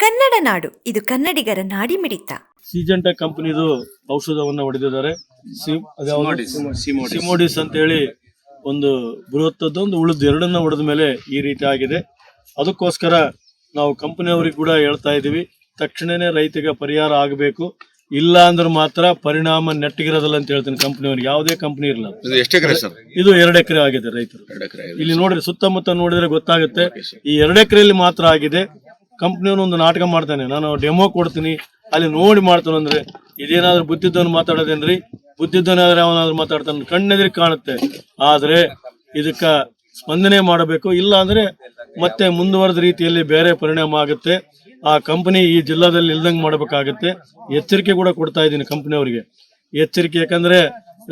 ಕನ್ನಡ ನಾಡು ಇದು ಕನ್ನಡಿಗರ ನಾಡಿಮಿಡಿತ ಸಿಜೆಂಟಾ ಕಂಪನಿದು ಔಷಧವನ್ನ ಹೊಡೆದಿದ್ದಾರೆ? ಸಿಮೋಡಿಸ್. ಅಂತ ಹೇಳಿ ಒಂದು ಬೃಹತ್ತದ್ದು ಒಂದು ಉಳಿದ ಎರಡನ್ನ ಹೊಡೆದ ಮೇಲೆ ಈ ರೀತಿ ಆಗಿದೆ. ಅದಕ್ಕೋಸ್ಕರ ನಾವು ಕಂಪನಿಯವರಿಗೆ ಕೂಡ ಹೇಳ್ತಾ ಇದ್ದೀವಿ ತಕ್ಷಣನೇ ರೈತಗೆ ಪರಿಹಾರ ಆಗಬೇಕು. ಇಲ್ಲ ಅಂದ್ರೆ ಮಾತ್ರ ಪರಿಣಾಮ ನೆಟ್ಟಿಗಿರೋದಿಲ್ಲ ಅಂತ ಹೇಳ್ತೀನಿ ಕಂಪ್ನಿಯವ್ರಿಗೆ. ಯಾವುದೇ ಕಂಪನಿ ಇರಲ್ಲ. ಇದು ಎಷ್ಟು ಸರ್? ಇದು ಎರಡು ಎಕರೆ ಆಗಿದೆ ರೈತರು. ಇಲ್ಲಿ ನೋಡ್ರಿ ಸುತ್ತಮುತ್ತ ನೋಡಿದ್ರೆ ಗೊತ್ತಾಗುತ್ತೆ. ಈ ಎರಡು ಎಕರೆಯಲ್ಲಿ ಮಾತ್ರ ಆಗಿದೆ. ಕಂಪ್ನಿಯವನು ಒಂದು ನಾಟಕ ಮಾಡ್ತಾನೆ. ನಾನು ಡೆಮೋ ಕೊಡ್ತೀನಿ. ಅಲ್ಲಿ ನೋಡಿ ಮಾಡ್ತಾನೆ ಅಂದ್ರೆ ಇದೇನಾದ್ರೂ ಬುದ್ಧಿದ್ದವನು ಮಾತಾಡೋದೇನ್ರಿ? ಬುದ್ಧಿದ್ದವನಾದ್ರೆ ಅವನಾದ್ರೂ ಮಾತಾಡ್ತಾನೆ. ಕಣ್ಣೆದ್ರಿ ಕಾಣುತ್ತೆ. ಆದ್ರೆ ಇದಕ್ಕ ಸ್ಪಂದನೆ ಮಾಡಬೇಕು. ಇಲ್ಲ ಅಂದ್ರೆ ಮತ್ತೆ ಮುಂದುವರೆದ ರೀತಿಯಲ್ಲಿ ಬೇರೆ ಪರಿಣಾಮ ಆಗುತ್ತೆ. ಆ ಕಂಪನಿ ಈ ಜಿಲ್ಲಾದಲ್ಲಿ ಇಲ್ದಂಗೆ ಮಾಡಬೇಕಾಗುತ್ತೆ. ಎಚ್ಚರಿಕೆ ಕೂಡ ಕೊಡ್ತಾ ಇದ್ದೀನಿ ಕಂಪನಿಯವರಿಗೆ. ಎಚ್ಚರಿಕೆ ಯಾಕಂದ್ರೆ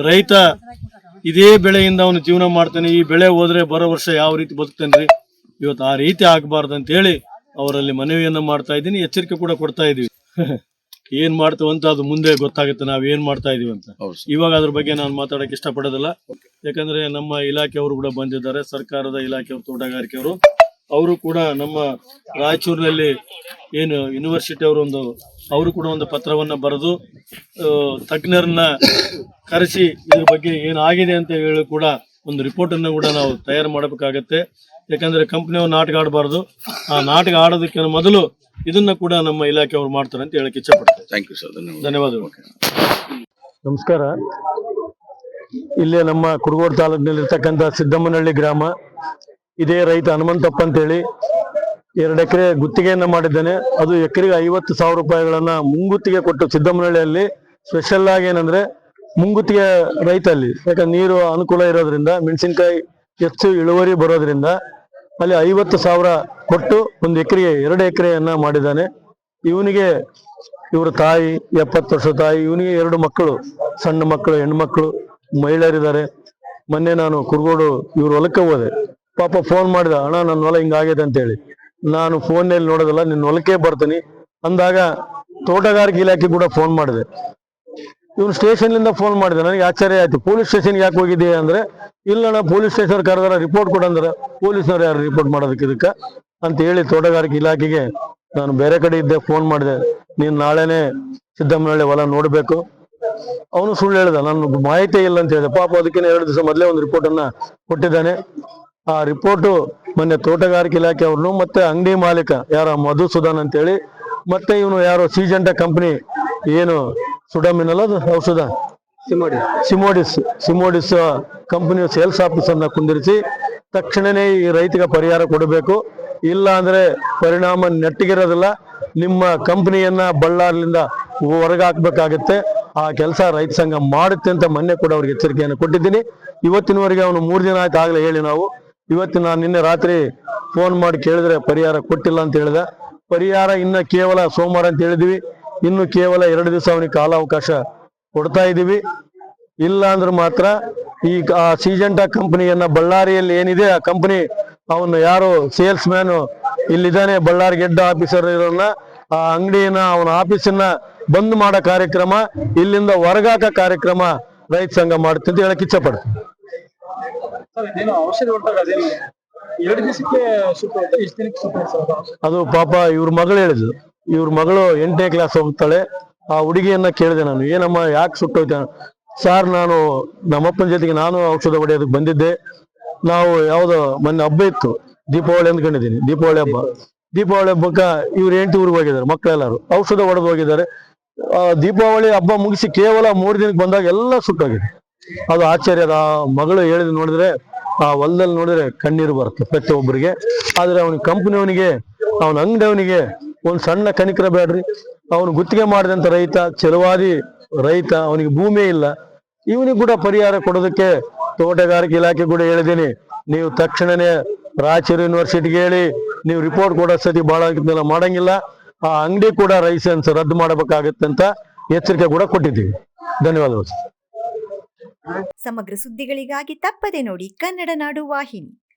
ರೈತ ಇದೇ ಬೆಳೆಯಿಂದ ಅವನು ಜೀವನ ಮಾಡ್ತಾನೆ. ಈ ಬೆಳೆ ಹೋದ್ರೆ ಬರೋ ವರ್ಷ ಯಾವ ರೀತಿ ಬದುಕ್ತೇನ್ರಿ? ಇವತ್ತು ಆ ರೀತಿ ಆಗಬಾರ್ದು ಅಂತ ಹೇಳಿ ಅವರಲ್ಲಿ ಮನವಿಯನ್ನು ಮಾಡ್ತಾ ಇದ್ದೀನಿ ಎಚ್ಚರಿಕೆ ಕೂಡ ಕೊಡ್ತಾ ಇದೀವಿ ಏನ್ ಮಾಡ್ತೇವೆ ಅಂತ ಅದು ಮುಂದೆ ಗೊತ್ತಾಗುತ್ತೆ ನಾವ್ ಏನ್ ಮಾಡ್ತಾ ಇದೀವಿ ಅಂತ. ಇವಾಗ ಅದ್ರ ಬಗ್ಗೆ ನಾನು ಮಾತಾಡಕ್ ಇಷ್ಟಪಡೋದಿಲ್ಲ. ಯಾಕಂದ್ರೆ ನಮ್ಮ ಇಲಾಖೆಯವರು ಕೂಡ ಬಂದಿದ್ದಾರೆ ಸರ್ಕಾರದ ಇಲಾಖೆಯವರು ತೋಟಗಾರಿಕೆಯವರು. ಅವರು ಕೂಡ ನಮ್ಮ ರಾಯಚೂರಿನಲ್ಲಿ ಏನು ಯೂನಿವರ್ಸಿಟಿ ಅವರು ಒಂದು ಅವರು ಕೂಡ ಒಂದು ಪತ್ರವನ್ನ ಬರೆದು ತಜ್ಞರನ್ನ ಕರೆಸಿ ಇದ್ರ ಬಗ್ಗೆ ಏನಾಗಿದೆ ಅಂತ ಹೇಳಿ ಕೂಡ ಒಂದು ರಿಪೋರ್ಟ್ ಅನ್ನು ಕೂಡ ನಾವು ತಯಾರು ಮಾಡಬೇಕಾಗತ್ತೆ. ಯಾಕಂದ್ರೆ ಕಂಪ್ನಿಯವ್ರು ನಾಟಕ ಆಡಬಾರ್ದು. ಆ ನಾಟಕ ಆಡೋದಕ್ಕೆ ಮೊದಲು ಇದನ್ನ ಕೂಡ ನಮ್ಮ ಇಲಾಖೆಯವರು ಮಾಡ್ತಾರೆ ಅಂತ ಹೇಳಕ್ಕೆ ಇಚ್ಛಪಡ್ತೇನೆ. ಥ್ಯಾಂಕ್ ಯು ಸರ್ ಧನ್ಯವಾದ ಧನ್ಯವಾದಗಳು. ನಮಸ್ಕಾರ. ಇಲ್ಲೇ ನಮ್ಮ ಕುರುಗೋಡು ತಾಲೂಕಿನಲ್ಲಿರ್ತಕ್ಕಂಥ ಸಿದ್ದಮ್ಮನಹಳ್ಳಿ ಗ್ರಾಮ. ಇದೇ ರೈತ ಹನುಮಂತಪ್ಪ ಅಂತೇಳಿ ಎರಡು ಎಕರೆ ಗುತ್ತಿಗೆಯನ್ನ ಮಾಡಿದ್ದೇನೆ. ಅದು ಎಕರೆಗೆ ಐವತ್ತು ಸಾವಿರ ರೂಪಾಯಿಗಳನ್ನ ಮುಂಗುತ್ತಿಗೆ ಕೊಟ್ಟು ಸಿದ್ದಮ್ಮನಹಳ್ಳಿಯಲ್ಲಿ ಸ್ಪೆಷಲ್ ಆಗಿ ಏನಂದ್ರೆ ಮುಂಗುತ್ತಿಗೆ ರೈತ ಅಲ್ಲಿ ಯಾಕಂದ್ರೆ ನೀರು ಅನುಕೂಲ ಇರೋದ್ರಿಂದ ಮೆಣಸಿನಕಾಯಿ ಹೆಚ್ಚು ಇಳುವರಿ ಬರೋದ್ರಿಂದ ಅಲ್ಲಿ ಐವತ್ತು ಸಾವಿರ ಕೊಟ್ಟು ಒಂದು ಎಕರೆಗೆ, ಎರಡು ಎಕರೆಯನ್ನ ಮಾಡಿದ್ದಾನೆ. ಇವನಿಗೆ ಇವ್ರ ತಾಯಿ, ಎಪ್ಪತ್ತು ವರ್ಷ ತಾಯಿ, ಇವನಿಗೆ ಎರಡು ಮಕ್ಕಳು, ಸಣ್ಣ ಮಕ್ಕಳು ಹೆಣ್ಮಕ್ಳು ಮಹಿಳೆಯರಿದ್ದಾರೆ. ಮೊನ್ನೆ ನಾನು ಕುರುಗೋಡು ಇವ್ರ ಹೊಲಕ್ಕೆ ಹೋದೆ. ಪಾಪ ಫೋನ್ ಮಾಡಿದ, ಅಣ್ಣ ನನ್ನ ಹೊಲ ಹಿಂಗಾಗಿದೆ ಅಂತೇಳಿ. ನಾನು ಫೋನ್ನಲ್ಲಿ ನೋಡೋದಲ್ಲ ನಿನ್ನ ಹೊಲಕ್ಕೆ ಬರ್ತೀನಿ. ಅಂದಾಗ ತೋಟಗಾರಿಕೆ ಇಲಾಖೆ ಕೂಡ ಫೋನ್ ಮಾಡಿದೆ. ಇವನು ಸ್ಟೇಷನ್ಲಿಂದ ಫೋನ್ ಮಾಡಿದೆ ನನಗೆ ಆಶ್ಚರ್ಯ ಆಯ್ತು. ಪೊಲೀಸ್ ಸ್ಟೇಷನ್ಗೆ ಯಾಕೆ ಹೋಗಿದ್ದೀಯ ಅಂದ್ರೆ ಇಲ್ಲಣ್ಣ ಪೊಲೀಸ್ ಸ್ಟೇಷನ್ ಕರೆದಾರ ರಿಪೋರ್ಟ್ ಕೊಡಂದ್ರೆ ಪೊಲೀಸ್ನವ್ರು ಯಾರು ರಿಪೋರ್ಟ್ ಮಾಡೋದಕ್ಕೆ ಇದಕ್ಕ? ಅಂತ ಹೇಳಿ ತೋಟಗಾರಿಕೆ ಇಲಾಖೆಗೆ ನಾನು ಬೇರೆ ಕಡೆ ಇದ್ದೆ ಫೋನ್ ಮಾಡಿದೆ. ನೀನು ನಾಳೆನೆ ಸಿದ್ದಮ್ಮನಹಳ್ಳಿ ಹೊಲ ನೋಡಬೇಕು. ಅವನು ಸುಳ್ಳು ಹೇಳ್ದ, ನಾನು ಮಾಹಿತಿ ಇಲ್ಲ ಅಂತ ಹೇಳಿದೆ. ಪಾಪ ಅದಕ್ಕೆ ಎರಡು ದಿವಸ ಮೊದಲೇ ಒಂದು ರಿಪೋರ್ಟ್ ಅನ್ನ ಕೊಟ್ಟಿದ್ದಾನೆ. ಆ ರಿಪೋರ್ಟು ಮೊನ್ನೆ ತೋಟಗಾರಿಕೆ ಇಲಾಖೆ ಅವ್ರನ್ನು ಮತ್ತೆ ಅಂಗಡಿ ಮಾಲೀಕ ಯಾರ ಮಧುಸೂದನ್ ಅಂತೇಳಿ, ಮತ್ತೆ ಇವನು ಯಾರೋ ಸೀಜೆಂಟ ಕಂಪನಿ ಏನು ಸುಡಮಿನಲ್ಲ ಅದು? ಔಷಧ? ಸಿಮೋಡಿಸ್. ಸಿಮೋಡಿಸ್. ಕಂಪನಿ ಸೇಲ್ಸ್ ಆಫೀಸರ್ನ ಕುಂದಿರಿಸಿ ತಕ್ಷಣನೇ ಈ ರೈತಗೆ ಪರಿಹಾರ ಕೊಡಬೇಕು. ಇಲ್ಲ ಅಂದ್ರೆ ಪರಿಣಾಮ ನೆಟ್ಟಿಗಿರೋದಿಲ್ಲ. ನಿಮ್ಮ ಕಂಪನಿಯನ್ನ ಬಳ್ಳಾರ್ಲಿಂದ ಹೊರಗೆ ಹಾಕ್ಬೇಕಾಗತ್ತೆ ಆ ಕೆಲಸ ರೈತ ಸಂಘ ಮಾಡುತ್ತೆ ಅಂತ ಮೊನ್ನೆ ಕೂಡ ಅವ್ರಿಗೆ ಎಚ್ಚರಿಕೆಯನ್ನು ಕೊಟ್ಟಿದ್ದೀನಿ. ಇವತ್ತಿನವರೆಗೆ ಅವನು ಮೂರು ದಿನ ಆಯ್ತು ಆಗ್ಲೇ ಹೇಳಿ ನಾವು. ಇವತ್ತು ನಾನು ನಿನ್ನೆ ರಾತ್ರಿ ಫೋನ್ ಮಾಡಿ ಕೇಳಿದ್ರೆ ಪರಿಹಾರ ಕೊಟ್ಟಿಲ್ಲ ಅಂತ ಹೇಳಿದ. ಪರಿಹಾರ ಇನ್ನ ಕೇವಲ ಸೋಮವಾರ ಅಂತ ಹೇಳಿದ್ವಿ. ಇನ್ನು ಕೇವಲ ಎರಡು ದಿವಸ ಅವನಿಗೆ ಕಾಲಾವಕಾಶ ಕೊಡ್ತಾ ಇದ್ದೀವಿ. ಇಲ್ಲ ಅಂದ್ರೆ ಮಾತ್ರ ಈ ಆ ಸೀಜೆಂಟಾ ಕಂಪನಿಯನ್ನ ಬಳ್ಳಾರಿಯಲ್ಲಿ ಏನಿದೆ ಆ ಕಂಪನಿ ಅವನು ಯಾರು ಸೇಲ್ಸ್ ಮ್ಯಾನ್ ಇಲ್ಲಿದ್ದಾನೆ ಬಳ್ಳಾರಿ ಗೆಡ್ಡ ಆಫೀಸರ್ ಇರೋನ್ನ ಆ ಅಂಗಡಿಯನ್ನ ಅವನ ಆಫೀಸನ್ನ ಬಂದ್ ಮಾಡೋ ಕಾರ್ಯಕ್ರಮ ಇಲ್ಲಿಂದ ಹೊರಗಾಕ ಕಾರ್ಯಕ್ರಮ ರೈತ ಸಂಘ ಮಾಡುತ್ತೆ ಅಂತ ಹೇಳಕ್ ಇಚ್ಛೆ ಪಡ್ತೀನಿ ಅದು ಪಾಪ ಇವ್ರ ಮಗಳು ಹೇಳಿದ್ಲು ಇವ್ರ ಮಗಳು ಎಂಟನೇ ಕ್ಲಾಸ್ ಹೋಗ್ತಾಳೆ ಆ ಹುಡುಗಿಯನ್ನ ಕೇಳಿದೆ ನಾನು, ಏನಮ್ಮ, ಯಾಕೆ ಸುಟ್ಟೋಯ್ತ? ಸರ್, ನಾನು ನಮ್ಮಪ್ಪನ ಜೊತೆಗೆ ನಾನು ಔಷಧ ಹೊಡೆಯೋದಕ್ಕೆ ಬಂದಿದ್ದೆ. ನಾವು ಯಾವ್ದೋ ಮೊನ್ನೆ ಹಬ್ಬ ಇತ್ತು, ದೀಪಾವಳಿ ಅಂದ್ಕೊಂಡಿದ್ದೀನಿ, ದೀಪಾವಳಿ ಹಬ್ಬ. ದೀಪಾವಳಿ ಹಬ್ಬಕ್ಕ ಇವ್ರು ಎಂಟು ಊರಿಗೆ ಹೋಗಿದ್ದಾರೆ ಮಕ್ಕಳೆಲ್ಲರೂ ಔಷಧ ಹೊಡೆದು ಹೋಗಿದ್ದಾರೆ. ದೀಪಾವಳಿ ಹಬ್ಬ ಮುಗಿಸಿ ಕೇವಲ ಮೂರು ದಿನಕ್ಕೆ ಬಂದಾಗ ಎಲ್ಲ ಸುಟ್ಟೋಗಿದೆ. ಅದು ಆಶ್ಚರ್ಯದ ಆ ಮಗಳು ಹೇಳಿದ್ ನೋಡಿದ್ರೆ, ಆ ಹೊಲದಲ್ಲಿ ನೋಡಿದ್ರೆ ಕಣ್ಣೀರು ಬರುತ್ತೆ ಪ್ರತಿಯೊಬ್ಬರಿಗೆ. ಆದ್ರೆ ಅವನಿಗೆ ಕಂಪನಿಯವನಿಗೆ, ಅವನ ಅಂಗಡಿಯವನಿಗೆ ಒಂದ್ ಸಣ್ಣ ಕನಿಕರ ಬೇಡ್ರಿ. ಅವನು ಗುತ್ತಿಗೆ ಮಾಡಿದಂತ ರೈತ ಚಲುವಾದಿ ರೈತ, ಅವನಿಗೆ ಭೂಮಿ ಇಲ್ಲ. ಇವನಿಗೆ ಕೂಡ ಪರಿಹಾರ ಕೊಡೋದಕ್ಕೆ ತೋಟಗಾರಿಕೆ ಇಲಾಖೆ ಕೂಡ ಹೇಳಿದ್ದೀನಿ ನೀವು ತಕ್ಷಣನೇ ರಾಯಚೂರು ಯೂನಿವರ್ಸಿಟಿಗೆ ಹೇಳಿ, ನೀವು ರಿಪೋರ್ಟ್ ಕೊಡೋ ಸತಿ ಬಹಳ ಮಾಡಂಗಿಲ್ಲ. ಆ ಅಂಗಡಿ ಕೂಡ ಲೈಸೆನ್ಸ್ ರದ್ದು ಮಾಡಬೇಕಾಗತ್ತೆ ಅಂತ ಎಚ್ಚರಿಕೆ ಕೂಡ ಕೊಟ್ಟಿದ್ದೀವಿ. ಧನ್ಯವಾದಗಳು. ಸಮಗ್ರ ಸುದ್ದಿಗಳಿಗಾಗಿ ತಪ್ಪದೆ ನೋಡಿ ಕನ್ನಡ ನಾಡು ವಾಹಿನಿ.